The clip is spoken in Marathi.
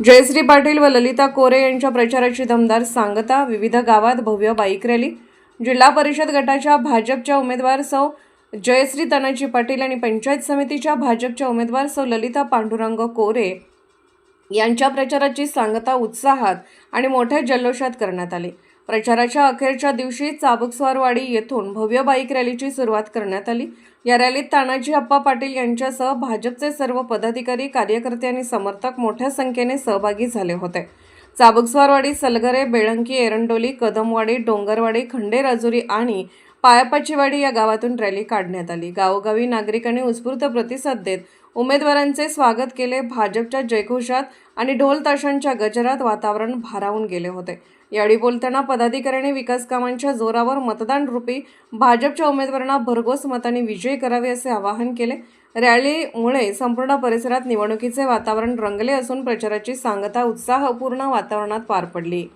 जयश्री पाटील व ललिता कोरे यांच्या प्रचाराची दमदार सांगता विविध गावात भव्य बाईक रॅली. जिल्हा परिषद गटाच्या भाजपच्या उमेदवार सौ जयश्री तानाजी पाटील आणि पंचायत समितीच्या भाजपच्या उमेदवार सौ ललिता पांडुरंग कोरे यांच्या प्रचाराची सांगता उत्साहात आणि मोठ्या जल्लोषात करण्यात आली. प्रचाराच्या अखेरच्या दिवशी चाबुकस्वारवाडी येथून भव्य बाईक रॅलीची सुरुवात करण्यात आली. या रॅलीत तानाजी अप्पा पाटील यांच्यासह भाजपचे सर्व पदाधिकारी कार्यकर्ते आणि समर्थक मोठ्या संख्येने सहभागी झाले होते. चाबुकस्वारवाडी सलगरे बेळंकी एरंडोली कदमवाडी डोंगरवाडी खंडेराजुरी आणि पायापाचीवाडी या गावातून रॅली काढण्यात आली. गावोगावी नागरिकांनी उत्स्फूर्त प्रतिसाद देत उमेदवारांचे स्वागत केले. भाजपच्या जयघोषात आणि ढोल ताशांच्या गजरात वातावरण भारावून गेले होते. यावेळी बोलताना पदाधिकाऱ्यांनी विकास कामांच्या जोरावर मतदान रूपी भाजपच्या उमेदवारांना भरघोस मताने विजयी करावे असे आवाहन केले. रॅलीमुळे संपूर्ण परिसरात निवडणुकीचे वातावरण रंगले असून प्रचाराची सांगता उत्साहपूर्ण वातावरणात पार पडली.